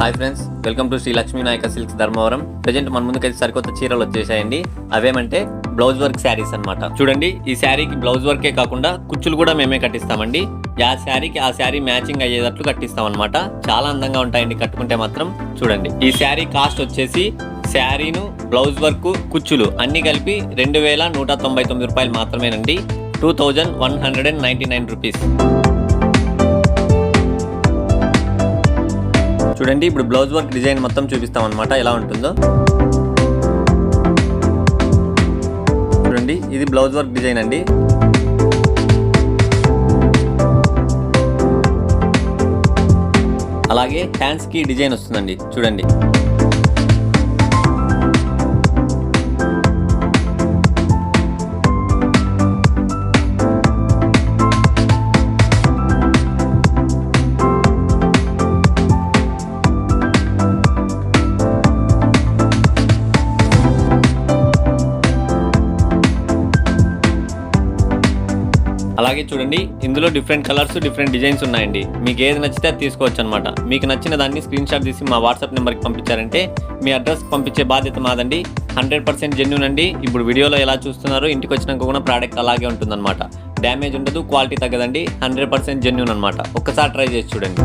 Hi friends welcome to Shri Lakshmi Nayaka silks Dharmavaram present మన ముందుకైతే సరికొత్త చీరలు వచ్చేసాయండి. అవేమంటే బ్లౌజ్ వర్క్ శారీస్ అనమాట చూడండి ఈ శారీకి బ్లౌజ్ వర్కే కాకుండా కుచ్చులు కూడా మేమే కట్టిస్తామండి. ఆ శారీకి ఆ శారీ మ్యాచింగ్ అయ్యేటట్లు కట్టిస్తాం అనమాట చాలా అందంగా ఉంటాయండి కట్టుకుంటే మాత్రం. చూడండి ఈ శారీ కాస్ట్ వచ్చేసి శారీను బ్లౌజ్ వర్క్ కుచ్చులు అన్ని కలిపి రెండు వేల నూట తొంభై తొమ్మిది రూపాయలు మాత్రమేనండి. Two thousand one hundred and ninety nine rupees చూడండి ఇప్పుడు బ్లౌజ్ వర్క్ డిజైన్ మొత్తం చూపిస్తాం అనమాట ఎలా ఉంటుందో. చూడండి ఇది బ్లౌజ్ వర్క్ డిజైన్ అండి. అలాగే హ్యాండ్స్కి డిజైన్ వస్తుందండి. చూడండి. అలాగే చూడండి ఇందులో డిఫరెంట్ కలర్స్ డిఫరెంట్ డిజైన్స్ ఉన్నాయండి. మీకు ఏది నచ్చితే అది తీసుకోవచ్చు అనమాట మీకు నచ్చిన దాన్ని స్క్రీన్ షాట్ తీసి మా వాట్సాప్ నెంబర్కి పంపించారంటే మీ అడ్రస్ పంపించే బాధ్యత మాదండి. హండ్రెడ్ పర్సెంట్ జెన్యున్ అండి. ఇప్పుడు వీడియోలో ఎలా చూస్తున్నారో ఇంటికి వచ్చినాక కూడా ప్రోడక్ట్ అలాగే ఉంటుందన్నమాట. డ్యామేజ్ ఉండదు క్వాలిటీ తగ్గదండి. హండ్రెడ్ పర్సెంట్ జెన్యున్ అనమాట ఒక్కసారి ట్రై చేసి చూడండి.